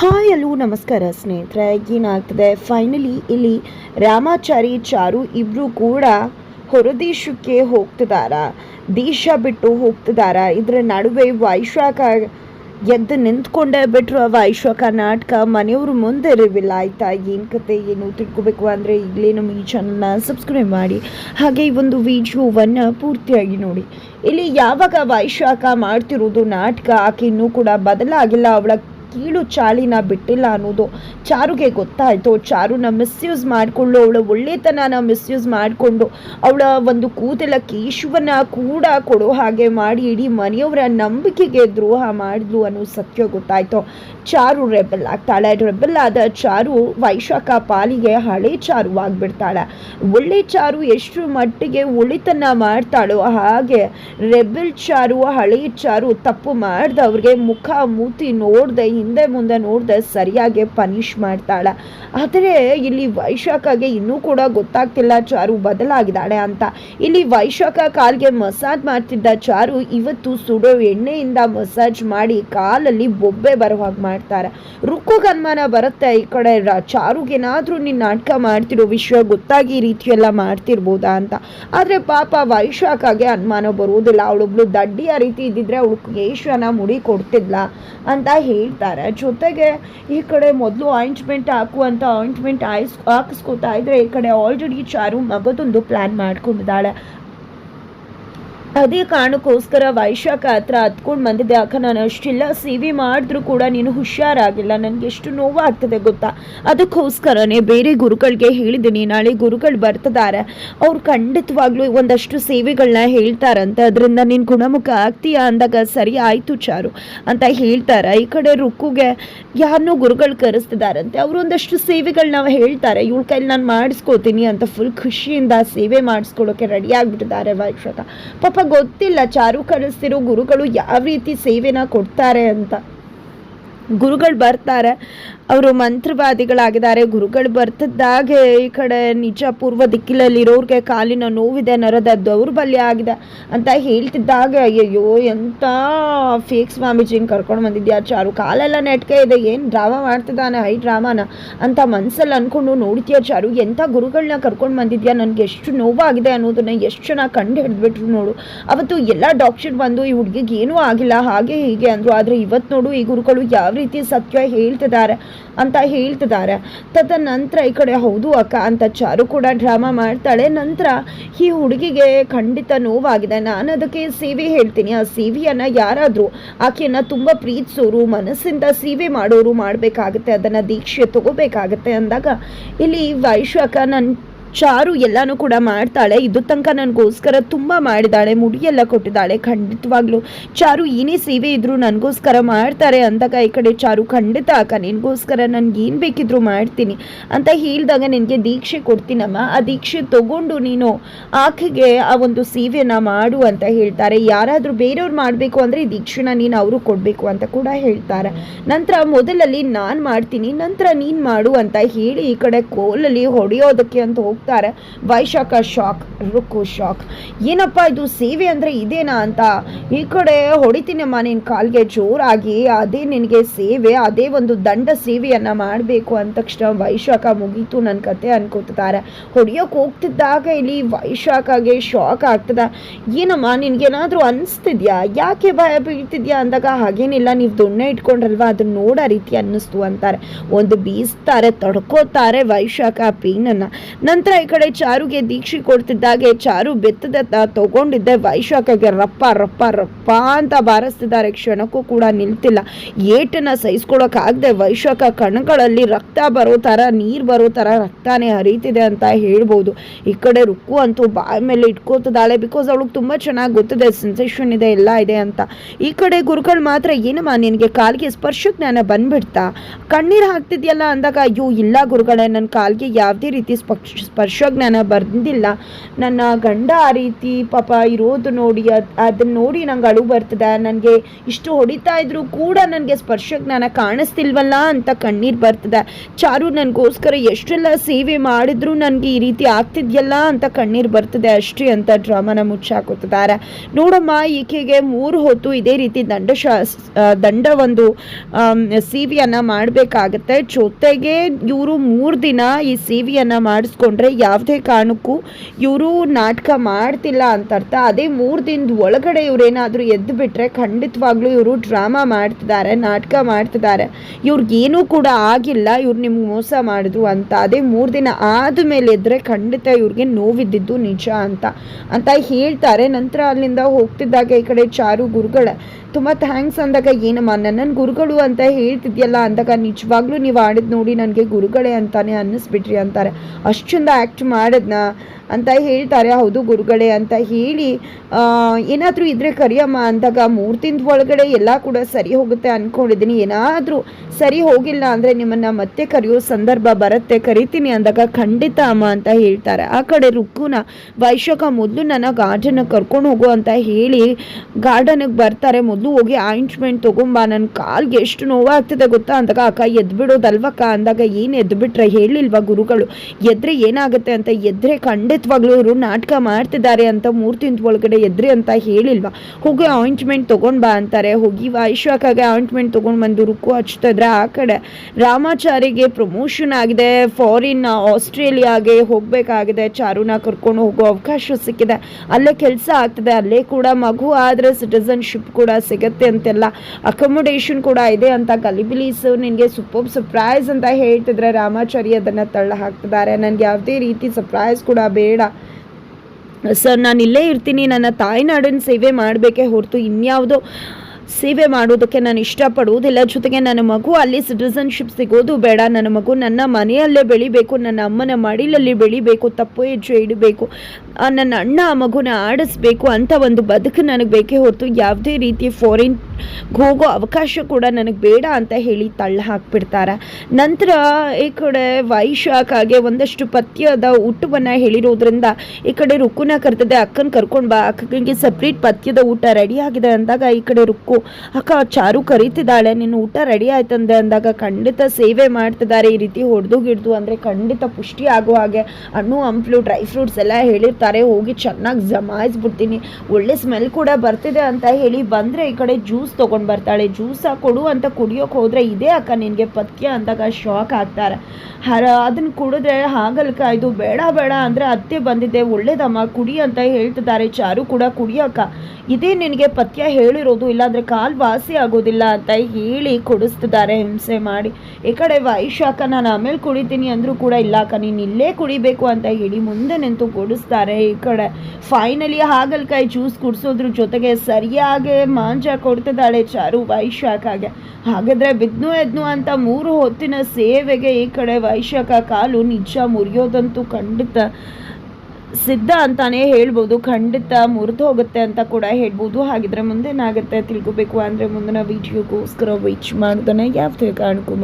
Hi ಅಲ್ಲೂ ನಮಸ್ಕಾರ ಸ್ನೇಹಿತರೆ, ಏನಾಗ್ತದೆ? ಫೈನಲಿ ಇಲ್ಲಿ ರಾಮಾಚಾರಿ ಚಾರು ಇಬ್ಬರು ಕೂಡ ಹೊರದೇಶಕ್ಕೆ ಹೋಗ್ತಿದಾರ. ದೇಶ ಬಿಟ್ಟು ಹೋಗ್ತಿದಾರ. ಇದರ ನಡುವೆ ವೈಶಾಖ ಎದ್ದು ನಿಂತ್ಕೊಂಡೇ ಬಿಟ್ಟರು ಆ ವೈಶ್ವಾಖ ನಾಟಕ ಮನೆಯವ್ರ ಮುಂದೆ ರಿವಿಲ್ ಆಯ್ತಾ? ಏನು ಕತೆ, ಏನು ತಿಳ್ಕೊಬೇಕು ಅಂದರೆ ಈಗಲೇ ನಮ್ಮ ಈ ಚಾನಲ್ನ ಸಬ್ಸ್ಕ್ರೈಬ್ ಮಾಡಿ. ಹಾಗೆ ಈ ಒಂದು ವಿಡಿಯೋವನ್ನು ಪೂರ್ತಿಯಾಗಿ ನೋಡಿ. ಇಲ್ಲಿ ಯಾವಾಗ ವೈಶಾಖ ಮಾಡ್ತಿರೋದು ನಾಟಕ, ಆಕೆ ಇನ್ನೂ ಕೂಡ ಬದಲಾಗಿಲ್ಲ. ಅವಳ ಕೀಳು ಚಾಳಿನ ಬಿಟ್ಟಿಲ್ಲ ಅನ್ನೋದು ಚಾರುಗೆ ಗೊತ್ತಾಯಿತು. ಚಾರುನ ಮಿಸ್ಯೂಸ್ ಮಾಡಿಕೊಂಡು, ಅವಳ ಒಳ್ಳೆತನನ ಮಿಸ್ಯೂಸ್ ಮಾಡಿಕೊಂಡು, ಅವಳ ಒಂದು ಕೂದಲ ಕೇಶವನ್ನ ಕೂಡ ಕೊಡೋ ಹಾಗೆ ಮಾಡಿ ಇಡೀ ಮನೆಯವರ ನಂಬಿಕೆಗೆ ದ್ರೋಹ ಮಾಡಿದ್ಲು ಅನ್ನೋ ಸತ್ಯ ಗೊತ್ತಾಯಿತು. ಚಾರು ರೆಬೆಲ್ ಆಗ್ತಾಳೆ. ರೆಬೆಲ್ ಆದ ಚಾರು ವೈಶಾಖ ಪಾಲಿಗೆ ಹಳೆ ಚಾರು ಆಗ್ಬಿಡ್ತಾಳೆ. ಒಳ್ಳೆ ಚಾರು ಎಷ್ಟು ಮಟ್ಟಿಗೆ ಒಳಿತನ ಮಾಡ್ತಾಳೋ ಹಾಗೆ ರೆಬೆಲ್ ಚಾರು, ಹಳೆ ಚಾರು ತಪ್ಪು ಮಾಡ್ದವ್ರಿಗೆ ಮುಖ ಮೂತಿ ನೋಡ್ದೆ ಹಿಂದೆ ಮುಂದೆ ನೋಡ್ದೆ ಸರಿಯಾಗಿ ಪನಿಷ್ ಮಾಡ್ತಾಳೆ. ಆದರೆ ಇಲ್ಲಿ ವೈಶಾಖಗೆ ಇನ್ನೂ ಕೂಡ ಗೊತ್ತಾಗ್ತಿಲ್ಲ ಚಾರು ಬದಲಾಗಿದ್ದಾಳೆ ಅಂತ. ಇಲ್ಲಿ ವೈಶಾಖ ಕಾಲ್ಗೆ ಮಸಾಜ್ ಮಾಡ್ತಿದ್ದ ಚಾರು ಇವತ್ತು ಸುಡೋ ಎಣ್ಣೆಯಿಂದ ಮಸಾಜ್ ಮಾಡಿ ಕಾಲಲ್ಲಿ ಬೊಬ್ಬೆ ಬರೋ ಹಾಗೆ ಮಾಡ್ತಾರೆ. ರುಕ್ಕುಗನ್ಮಾನ ಬರುತ್ತೆ ಈ ಕಡೆ. ಚಾರುಗೇನಾದರೂ ನೀನು ನಾಟಕ ಮಾಡ್ತಿರೋ ವಿಷಯ ಗೊತ್ತಾಗಿ ಈ ರೀತಿ ಎಲ್ಲ ಮಾಡ್ತಿರ್ಬೋದಾ ಅಂತ. ಆದರೆ ಪಾಪ ವೈಶಾಖಗೆ ಅನುಮಾನ ಬರುವುದಿಲ್ಲ ಅವಳೊಬ್ಳು ದಡ್ಡಿಯ ರೀತಿ ಇದ್ದಿದ್ರೆ ಅವಳು ಕೇಶವನ ಮುಡಿ ಕೊಡ್ತಿದ್ಲ ಅಂತ ಹೇಳ್ತಾರೆ ಜೊತೆಗೆ ಈ ಕಡೆ ಮೊದಲು ಆಯಿಂಟ್ಮೆಂಟ್ ಹಾಕುವಂಥ ಆಯಿಂಟ್ಮೆಂಟ್ ಆಯ್ಸ್ ಹಾಕಿಸ್ಕೊತಾ ಇದ್ರೆ ಈ ಕಡೆ ಆಲ್ರೆಡಿ ಚಾರು ಮಗದೊಂದು ಪ್ಲ್ಯಾನ್ ಮಾಡ್ಕೊಂಡಿದ್ದಾಳೆ. ಅದೇ ಕಾರಣಕ್ಕೋಸ್ಕರ ವೈಶಾಖ ಹತ್ರ ಹತ್ಕೊಂಡು ಬಂದಿದ್ದೆ. ಅಕ್ಕ ನಾನು ಅಷ್ಟಿಲ್ಲ ಸೇವೆ ಮಾಡಿದ್ರೂ ಕೂಡ ನೀನು ಹುಷಾರಾಗಿಲ್ಲ. ನನಗೆ ಎಷ್ಟು ನೋವಾಗ್ತದೆ ಗೊತ್ತಾ? ಅದಕ್ಕೋಸ್ಕರನೇ ಬೇರೆ ಗುರುಗಳಿಗೆ ಹೇಳಿದ್ದೀನಿ. ನಾಳೆ ಗುರುಗಳು ಬರ್ತಿದ್ದಾರೆ ಅವ್ರು ಖಂಡಿತವಾಗ್ಲೂ ಒಂದಷ್ಟು ಸೇವೆಗಳನ್ನ ಹೇಳ್ತಾರಂತೆ. ಅದರಿಂದ ನೀನು ಗುಣಮುಖ ಆಗ್ತೀಯಾ ಅಂದಾಗ ಸರಿ ಆಯಿತು ಚಾರು ಅಂತ ಹೇಳ್ತಾರೆ. ಈ ಕಡೆ ರುಕ್ಕುಗೆ ಯಾರನ್ನೂ ಗುರುಗಳು ಕರೆಸ್ತಿದಾರಂತೆ. ಅವರು ಒಂದಷ್ಟು ಸೇವೆಗಳನ್ನ ಹೇಳ್ತಾರೆ. ಇವಳ ಕೈಲಿ ನಾನು ಮಾಡಿಸ್ಕೋತೀನಿ ಅಂತ ಫುಲ್ ಖುಷಿಯಿಂದ ಸೇವೆ ಮಾಡಿಸ್ಕೊಳ್ಳೋಕೆ ರೆಡಿ ಆಗಿಬಿಟ್ಟಿದ್ದಾರೆ ವೈಶ್ವತ ಪಾಪ ಗೊತ್ತಿಲ್ಲ ಚಾರು ಕಳಿಸ್ತಿರೋ ಗುರುಗಳು ಯಾವ ರೀತಿ ಸೇವೆನ ಕೊಡ್ತಾರೆ ಅಂತ. ಗುರುಗಳು ಬರ್ತಾರೆ ಅವರು ಮಂತ್ರವಾದಿಗಳಾಗಿದ್ದಾರೆ. ಗುರುಗಳು ಬರ್ತಿದ್ದಾಗೆ ಈ ಕಡೆ ನಿಜ ಪೂರ್ವ ದಿಕ್ಕಿನಲ್ಲಿರೋರ್ಗೆ ಕಾಲಿನ ನೋವಿದೆ, ನರದ ದೌರ್ಬಲ್ಯ ಆಗಿದೆ ಅಂತ ಹೇಳ್ತಿದ್ದಾಗೆ. ಅಯ್ಯಯ್ಯೋ, ಎಂಥ ಫೇಕ್ ಸ್ವಾಮೀಜಿನ ಕರ್ಕೊಂಡು ಬಂದಿದ್ಯಾ? ಚಾರು, ಕಾಲೆಲ್ಲ ನೆಟ್ಕೆ ಇದೆ. ಏನು ಡ್ರಾಮಾ ಮಾಡ್ತಿದ್ದಾನೆ ಹೈ ಡ್ರಾಮಾನ ಅಂತ ಮನ್ಸಲ್ಲಿ ಅಂದ್ಕೊಂಡು ನೋಡ್ತೀಯ ಚಾರು? ಎಂಥ ಗುರುಗಳನ್ನ ಕರ್ಕೊಂಡು ಬಂದಿದ್ಯಾ? ನನಗೆ ಎಷ್ಟು ನೋವಾಗಿದೆ ಅನ್ನೋದನ್ನು ಎಷ್ಟು ಚೆನ್ನಾಗಿ ಕಂಡು ಹಿಡಿದ್ಬಿಟ್ರು ನೋಡು. ಅವತ್ತು ಎಲ್ಲ ಡಾಕ್ಟರ್ ಬಂದು ಈ ಹುಡುಗಿಗೆ ಏನೂ ಆಗಿಲ್ಲ, ಹಾಗೆ ಹೀಗೆ ಅಂದರು. ಆದರೆ ಇವತ್ತು ನೋಡು ಈ ಗುರುಗಳು ಯಾವ ರೀತಿ ಸತ್ಯ ಹೇಳ್ತಿದ್ದಾರೆ. ಅಂತ ಹೇಳ್ತಿದ್ದಾರೆ. ತದನಂತರ ಈ ಕಡೆ ಹೌದು ಅಕ್ಕ ಅಂತ ಚಾರು ಕೂಡ ಡ್ರಾಮಾ ಮಾಡ್ತಾಳೆ. ನಂತರ ಈ ಹುಡುಗಿಗೆ ಖಂಡಿತ ನೋವಾಗಿದೆ. ನಾನು ಅದಕ್ಕೆ ಸೇವೆ ಹೇಳ್ತೀನಿ. ಆ ಸೇವೆಯನ್ನು ಯಾರಾದರೂ ಆಕೆಯನ್ನು ತುಂಬ ಪ್ರೀತಿಸೋರು, ಮನಸ್ಸಿಂದ ಸೇವೆ ಮಾಡೋರು ಮಾಡಬೇಕಾಗುತ್ತೆ. ಅದನ್ನು ದೀಕ್ಷೆ ತಗೋಬೇಕಾಗತ್ತೆ ಅಂದಾಗ ಇಲ್ಲಿ ವೈಶ್ವಕ ನನ್ನ ಚಾರು ಎಲ್ಲಾನು ಕೂಡ ಮಾಡ್ತಾಳೆ. ಇದು ತನಕ ನನಗೋಸ್ಕರ ತುಂಬ ಮಾಡಿದಾಳೆ, ಮುಡಿಯೆಲ್ಲ ಕೊಟ್ಟಿದ್ದಾಳೆ. ಖಂಡಿತವಾಗ್ಲೂ ಚಾರು ಏನೇ ಸೇವೆ ಇದ್ರೂ ನನಗೋಸ್ಕರ ಮಾಡ್ತಾರೆ ಅಂದಾಗ ಈ ಕಡೆ ಚಾರು ಖಂಡಿತ ಅಕ್ಕ, ನಿನಗೋಸ್ಕರ ನನ್ಗೆ ಏನು ಬೇಕಿದ್ರು ಮಾಡ್ತೀನಿ ಅಂತ ಹೇಳಿದಾಗ ನಿನಗೆ ದೀಕ್ಷೆ ಕೊಡ್ತೀನಮ್ಮ. ಆ ದೀಕ್ಷೆ ತಗೊಂಡು ನೀನು ಆಕೆಗೆ ಆ ಒಂದು ಸೇವೆಯನ್ನು ಮಾಡು ಅಂತ ಹೇಳ್ತಾರೆ. ಯಾರಾದರೂ ಬೇರೆಯವ್ರು ಮಾಡಬೇಕು ಅಂದರೆ ಈ ದೀಕ್ಷೆನ ನೀನು ಅವರು ಕೊಡಬೇಕು ಅಂತ ಕೂಡ ಹೇಳ್ತಾರೆ. ನಂತರ ಮೊದಲಲ್ಲಿ ನಾನು ಮಾಡ್ತೀನಿ, ನಂತರ ನೀನು ಮಾಡು ಅಂತ ಹೇಳಿ ಈ ಕಡೆ ಕೋಲಲ್ಲಿ ಹೊಡೆಯೋದಕ್ಕೆ ಅಂತ ಹೋಗ್ತಾರೆ ವೈಶಾಖ ಶಾಕ್ ರುಕು ಶಾಕ್. ಏನಪ್ಪ ಇದು ಸೇವೆ ಅಂದರೆ ಇದೇನಾ ಅಂತ? ಈ ಕಡೆ ಹೊಡಿತೀನಮ್ಮ ನಿನ್ನ ಕಾಲ್ಗೆ ಜೋರಾಗಿ, ಅದೇ ನಿನಗೆ ಸೇವೆ, ಅದೇ ಒಂದು ದಂಡ ಸೇವೆಯನ್ನು ಮಾಡಬೇಕು. ಅಂದ ತಕ್ಷಣ ವೈಶಾಖ ಮುಗೀತು ನನ್ನ ಕತೆ ಅನ್ಕೋತಿದ್ದಾರೆ. ಹೊಡಿಯೋಕೆ ಹೋಗ್ತಿದ್ದಾಗ ಇಲ್ಲಿ ವೈಶಾಖಗೆ ಶಾಕ್ ಆಗ್ತದೆ. ಏನಮ್ಮ, ನಿನಗೇನಾದರೂ ಅನಿಸ್ತಿದ್ಯಾ? ಯಾಕೆ ಭಯ ಬೀಳ್ತಿದ್ಯಾ? ಅಂದಾಗ, ಹಾಗೇನಿಲ್ಲ, ನೀವು ದೊಣ್ಣೆ ಇಟ್ಕೊಂಡ್ರಲ್ವಾ? ಅದನ್ನ ನೋಡೋ ರೀತಿ ಅನ್ನಿಸ್ತು ಅಂತಾರೆ. ಒಂದು ಬೀಸ್ತಾರೆ, ತಡ್ಕೋತಾರೆ ವೈಶಾಖ ಪೇನನ್ನು. ನಂತರ ಈ ಕಡೆ ಚಾರುಗೆ ದೀಕ್ಷೆ ಕೊಡ್ತಿದ್ದಾಗೆ ಚಾರು ಬೆತ್ತದ ತಗೊಂಡಿದ್ದೆ. ವೈಶಾಖಗೆ ರಪ್ಪ ರಪ್ಪ ರಪ್ಪ ಅಂತ ಬಾರಿಸ್ತಿದ್ದಾರೆ. ಕ್ಷಣಕ್ಕೂ ಕೂಡ ನಿಲ್ತಿಲ್ಲ. ಏಟನ್ನ ಸಹಿಸ್ಕೊಳಕ್ಕಾಗದೆ ವೈಶಾಖ ಕಣ್ಗಳಲ್ಲಿ ರಕ್ತ ಬರೋ ಥರ, ನೀರು ಬರೋ ಥರ ರಕ್ತನೇ ಹರಿತಿದೆ ಅಂತ ಹೇಳ್ಬೋದು. ಈ ಕಡೆ ರುಕ್ಕು ಅಂತೂ ಬಾಯ್ ಮೇಲೆ ಇಟ್ಕೋತಿದ್ದಾಳೆ. ಬಿಕಾಸ್ ಅವಳಿಗೆ ತುಂಬಾ ಚೆನ್ನಾಗಿ ಗೊತ್ತಿದೆ ಸೆನ್ಸೇಷನ್ ಇದೆ, ಎಲ್ಲ ಇದೆ ಅಂತ. ಈ ಕಡೆ ಗುರುಗಳು ಮಾತ್ರ, ಏನಮ್ಮ ನಿನಗೆ ಕಾಲಿಗೆ ಸ್ಪರ್ಶ ಜ್ಞಾನ ಬಂದ್ಬಿಡ್ತಾ? ಕಣ್ಣೀರು ಹಾಕ್ತಿದ್ಯಲ್ಲ ಅಂದಾಗ, ಅಯ್ಯೋ, ಇಲ್ಲ ಗುರುಗಳೇ ನನ್ನ ಕಾಲಿಗೆ ಯಾವುದೇ ರೀತಿ ಸ್ಪರ್ಶ ಸ್ಪರ್ಶಜ್ಞಾನ ಬಂದಿಲ್ಲ ನನ್ನ ಗಂಡ ಆ ರೀತಿ ಪಾಪ ಇರೋದು ನೋಡಿ, ಅದು ಅದನ್ನು ನೋಡಿ ನಂಗೆ ಅಳು ಬರ್ತದೆ. ನನಗೆ ಇಷ್ಟು ಹೊಡಿತಾ ಇದ್ರು ಕೂಡ ನನಗೆ ಸ್ಪರ್ಶಜ್ಞಾನ ಕಾಣಿಸ್ತಿಲ್ವಲ್ಲ ಅಂತ ಕಣ್ಣೀರು ಬರ್ತದೆ. ಚಾರು ನನಗೋಸ್ಕರ ಎಷ್ಟೆಲ್ಲ ಸೇವೆ ಮಾಡಿದ್ರು ನನಗೆ ಈ ರೀತಿ ಆಗ್ತಿದ್ಯಲ್ಲ ಅಂತ ಕಣ್ಣೀರು ಬರ್ತದೆ ಅಷ್ಟೇ ಅಂತ ಡ್ರಾಮಾನ ಮುಚ್ಚಾಕುತ್ತಿದ್ದಾರೆ ನೋಡಮ್ಮ, ಈಕೆಗೆ ಮೂರು ಹೊತ್ತು ಇದೇ ರೀತಿ ದಂಡ ದಂಡ ಒಂದು ಸೇವೆಯನ್ನು ಮಾಡಬೇಕಾಗತ್ತೆ. ಜೊತೆಗೆ ಇವರು ಮೂರು ದಿನ ಈ ಸೇವೆಯನ್ನು ಮಾಡಿಸ್ಕೊಂಡ್ರೆ ಯಾವುದೇ ಕಾರಣಕ್ಕೂ ಇವರು ನಾಟಕ ಮಾಡ್ತಿಲ್ಲ ಅಂತ ಅರ್ಥ. ಅದೇ ಮೂರು ದಿನದ ಒಳಗಡೆ ಇವರೇನಾದರೂ ಎದ್ದು ಬಿಟ್ಟರೆ ಖಂಡಿತವಾಗ್ಲೂ ಇವರು ಡ್ರಾಮಾ ಮಾಡ್ತಿದ್ದಾರೆ ನಾಟಕ ಮಾಡ್ತಿದ್ದಾರೆ ಇವ್ರಿಗೇನೂ ಕೂಡ ಆಗಿಲ್ಲ, ಇವ್ರು ನಿಮ್ಗೆ ಮೋಸ ಮಾಡಿದ್ರು ಅಂತ. ಅದೇ ಮೂರು ದಿನ ಆದಮೇಲೆ ಇದ್ದರೆ ಖಂಡಿತ ಇವ್ರಿಗೆ ನೋವಿದ್ದಿದ್ದು ನಿಜ ಅಂತ. ಅಂತ ಹೇಳ್ತಾರೆ. ನಂತರ ಅಲ್ಲಿಂದ ಹೋಗ್ತಿದ್ದಾಗ ಈ ಕಡೆ ಚಾರು ಗುರುಗಳ, ತುಂಬ ಥ್ಯಾಂಕ್ಸ್ ಅಂದಾಗ ಏನಮ್ಮ ನನ್ನನ್ನು ಗುರುಗಳು ಅಂತ ಹೇಳ್ತಿದ್ಯಲ್ಲ, ಅಂದಾಗ ನಿಜವಾಗ್ಲೂ ನೀವು ಆಡಿದ್ ನೋಡಿ ನನಗೆ ಗುರುಗಳೇ ಅಂತಾನೆ ಅನ್ನಿಸ್ಬಿಟ್ರಿ ಅಂತಾರೆ. ಅಷ್ಟು ಚಂದ ಆ್ಯಕ್ಟ್ ಮಾಡಿದ್ನ. ಅಂತ ಹೇಳ್ತಾರೆ. ಹೌದು ಗುರುಗಳೇ ಅಂತ ಹೇಳಿ ಏನಾದರೂ ಇದ್ರೆ ಕರಿಯಮ್ಮ ಅಂದಾಗ ಮೂರು ದಿನದ ಒಳಗಡೆ ಎಲ್ಲ ಕೂಡ ಸರಿ ಹೋಗುತ್ತೆ ಅಂದ್ಕೊಂಡಿದ್ದೀನಿ ಏನಾದರೂ ಸರಿ ಹೋಗಿಲ್ಲ ಅಂದರೆ ನಿಮ್ಮನ್ನು ಮತ್ತೆ ಕರೆಯೋ ಸಂದರ್ಭ ಬರುತ್ತೆ, ಕರಿತೀನಿ ಅಂದಾಗ ಖಂಡಿತ ಅಮ್ಮ ಅಂತ ಹೇಳ್ತಾರೆ. ಆ ಕಡೆ ರುಕ್ಕುನ ವೈಶಾಖ ಮೊದಲು ನನ್ನ ಗಾರ್ಡನ್ ಕರ್ಕೊಂಡು ಹೋಗು ಅಂತ ಹೇಳಿ ಗಾರ್ಡನ್ಗೆ ಬರ್ತಾರೆ. ಮೊದಲು ಹೋಗಿ ಆಯಿಂಟ್ಮೆಂಟ್ ತೊಗೊಂಬ ನನ್ನ ಕಾಲ್ಗೆ ಎಷ್ಟು ನೋವಾಗ್ತದೆ ಗೊತ್ತಾ ಅಂದಾಗ, ಅಕ್ಕ, ಎದ್ಬಿಡೋದಲ್ವಕ್ಕ? ಅಂದಾಗ, ಏನು ಎದ್ಬಿಟ್ರೆ? ಹೇಳಿಲ್ವಾ ಗುರುಗಳು. ಎದ್ರೆ ಏನಾಗುತ್ತೆ ಅಂತ ಎದ್ರೆ ಖಂಡಿತವಾಗ್ಲೂ ಇವರು ನಾಟಕ ಮಾಡ್ತಿದ್ದಾರೆ ಅಂತ ಮೂರು ತಿಂತ ಒಳಗಡೆ ಎದ್ರಿ ಅಂತ ಹೇಳಿಲ್ವಾ? ಹೋಗಿ ಆಯಿಂಟ್ಮೆಂಟ್ ತೊಗೊಂಡ್ ಬಾ ಅಂತಾರೆ. ಹೋಗಿ ವೈಶ್ವಾಕಾಗೆ ಆಯಿಂಟ್ಮೆಂಟ್ ತೊಗೊಂಡು ಬಂದು ರುಕ್ಕು ಹಚ್ತಿದ್ರೆ ಆ ಕಡೆ ರಾಮಾಚಾರಿಗೆ ಪ್ರಮೋಷನ್ ಆಗಿದೆ. ಫಾರಿನ್ ಆಸ್ಟ್ರೇಲಿಯಾಗೆ ಹೋಗಬೇಕಾಗಿದೆ. ಚಾರುನ ಕರ್ಕೊಂಡು ಹೋಗೋ ಅವಕಾಶ ಸಿಕ್ಕಿದೆ. ಅಲ್ಲೇ ಕೆಲಸ ಆಗ್ತದೆ. ಅಲ್ಲೇ ಕೂಡ ಮಗು ಆದರೆ ಸಿಟಿಸನ್ಶಿಪ್ ಕೂಡ ಸಿಗತ್ತೆ ಅಂತೆಲ್ಲ ಅಕೊಮೊಡೇಷನ್ ಕೂಡ ಇದೆ ಅಂತ ಗಲಿಬಿಲೀಸ್ ನಿನಗೆ ಸೂಪರ್ ಸರ್ಪ್ರೈಸ್ ಅಂತ ಹೇಳ್ತಿದ್ರೆ ರಾಮಾಚಾರಿ ಅದನ್ನು ತಳ್ಳ ಹಾಕ್ತಿದ್ದಾರೆ. ನನಗೆ ಯಾವುದೇ ರೀತಿ ಸರ್ಪ್ರೈಸ್ ಕೂಡ ಬೇಡ. ಸರ್ ನಾನು ಇಲ್ಲೇ ಇರ್ತೀನಿ. ನನ್ನ ತಾಯಿನಾಡನ್ನು ಸೇವೆ ಮಾಡಬೇಕೇ ಹೊರತು ಇನ್ಯಾವುದೋ ಸೇವೆ ಮಾಡೋದಕ್ಕೆ ನಾನು ಇಷ್ಟಪಡುವುದಿಲ್ಲ. ಜೊತೆಗೆ ನನ್ನ ಮಗು ಅಲ್ಲಿ ಸಿಟಿಸನ್ಶಿಪ್ ಸಿಗೋದು ಬೇಡ. ನನ್ನ ಮಗು ನನ್ನ ಮನೆಯಲ್ಲೇ ಬೆಳಿಬೇಕು. ನನ್ನ ಅಮ್ಮನ ಮಡಿಲಲ್ಲಿ ಬೆಳಿಬೇಕು. ತಪ್ಪು ಹೆಜ್ಜೆ ಇಡಬೇಕು. ನನ್ನ ಅಣ್ಣ ಆ ಮಗುನ ಆಡಿಸ್ಬೇಕು ಅಂತ ಒಂದು ಬದುಕು ನನಗೆ ಬೇಕೇ ಹೊರತು ಯಾವುದೇ ರೀತಿ ಫಾರಿನ್ ಹೋಗೋ ಅವಕಾಶ ಕೂಡ ನನಗೆ ಬೇಡ ಅಂತ ಹೇಳಿ ತಳ್ಳ ಹಾಕ್ಬಿಡ್ತಾರೆ. ನಂತರ ಈ ಕಡೆ ವೈಶಾಖಾಗೆ ಒಂದಷ್ಟು ಪಥ್ಯದ ಊಟವನ್ನು ಹೇಳಿರೋದ್ರಿಂದ ಈ ಕಡೆ ರುಕ್ಕುನ ಕರ್ತದೆ ಅಕ್ಕನ ಕರ್ಕೊಂಡು ಬಾ. ಅಕ್ಕನಿಗೆ ಸಪ್ರೇಟ್ ಪಥ್ಯದ ಊಟ ರೆಡಿ ಆಗಿದೆ ಅಂದಾಗ ಈ ಕಡೆ ರುಕ್ಕು ಅಕ್ಕ, ಚಾರು ಕರೀತಿದ್ದಾಳೆ, ನಿನ್ನ ಊಟ ರೆಡಿ ಆಯ್ತಂದೆ ಅಂದಾಗ ಖಂಡಿತ ಸೇವೆ ಮಾಡ್ತಿದ್ದಾರೆ. ಈ ರೀತಿ ಹೊಡೆದು ಗಿಡ್ದು ಅಂದರೆ ಖಂಡಿತ ಪುಷ್ಟಿ ಆಗೋ ಹಾಗೆ ಹಣ್ಣು ಹಂಪ್ಲು ಡ್ರೈ ಫ್ರೂಟ್ಸ್ ಎಲ್ಲ ಹೇಳಿರ್ತಾರೆ. ಹೋಗಿ ಚೆನ್ನಾಗಿ ಜಮಾಯಿಸ್ಬಿಡ್ತೀನಿ. ಒಳ್ಳೆ ಸ್ಮೆಲ್ ಕೂಡ ಬರ್ತಿದೆ ಅಂತ ಹೇಳಿ ಬಂದರೆ ಈ ಕಡೆ ಜ್ಯೂಸ್ ತೊಗೊಂಡು ಬರ್ತಾಳೆ. ಜ್ಯೂಸ ಕೊಡು ಅಂತ ಕುಡಿಯೋಕೆ ಹೋದರೆ ಇದೇ ಅಕ್ಕ ನಿನಗೆ ಪಥ್ಯ ಅಂದಾಗ ಶಾಕ್ ಆಗ್ತಾರೆ. ಹರ ಅದನ್ನು ಕುಡಿದ್ರೆ ಹಾಗಲ್ಕಾಯ್ದು ಬೇಡ ಬೇಡ ಅಂದರೆ ಅತ್ತೆ ಬಂದಿದ್ದೆ ಒಳ್ಳೇದಮ್ಮ, ಕುಡಿ ಅಂತ ಹೇಳ್ತಿದ್ದಾರೆ. ಚಾರು ಕೂಡ ಕುಡಿಯಕ್ಕ ಇದೇ ನಿನಗೆ ಪಥ್ಯ ಹೇಳಿರೋದು, ಇಲ್ಲಾಂದರೆ ಕಾಲು ವಾಸಿ ಆಗೋದಿಲ್ಲ ಅಂತ ಹೇಳಿ ಕೊಡಿಸ್ತಿದ್ದಾರೆ, ಹಿಂಸೆ ಮಾಡಿ. ಈ ಕಡೆ ವೈಶಾಖ ನಾನು ಆಮೇಲೆ ಕುಡಿತೀನಿ ಅಂದರೂ ಕೂಡ, ಇಲ್ಲ ಅಕ್ಕ, ನೀನು ಇಲ್ಲೇ ಕುಡಿಬೇಕು ಅಂತ ಹೇಳಿ ಮುಂದೆ ನಿಂತು ಕೊಡಿಸ್ತಾರೆ ಈ ಕಡೆ. ಫೈನಲಿ ಹಾಗಲ್ಕಾಯಿ ಜ್ಯೂಸ್ ಕುಡಿಸೋದ್ರ ಜೊತೆಗೆ ಸರಿಯಾಗಿ ಮಾಂಜ ಕೊಡ್ತಿದ್ದಾಳೆ ಚಾರು ವೈಶಾಖಗೆ ಹಾಗಾದರೆ ಬಿದ್ನು ಎದ್ನು ಅಂತ ಮೂರು ಹೊತ್ತಿನ ಸೇವೆಗೆ ಈ ಕಡೆ ವೈಶಾಖ ಕಾಲು ನಿಜ ಮುರಿಯೋದಂತೂ ಖಂಡಿತ ಸಿದ್ಧ ಅಂತಾನೆ ಹೇಳ್ಬೋದು, ಖಂಡಿತ ಮುರಿದು ಹೋಗುತ್ತೆ ಅಂತ ಕೂಡ ಹೇಳ್ಬೋದು. ಹಾಗಿದ್ರೆ ಮುಂದೇನಾಗುತ್ತೆ ತಿಳ್ಕೊಬೇಕು ಅಂದರೆ ಮುಂದಿನ ವಿಡಿಯೋಗೋಸ್ಕರ ವೇಟ್ ಮಾಡ್ತಾನೆ. ಯಾವುದೇ ಕಾರಣಕ್ಕೂ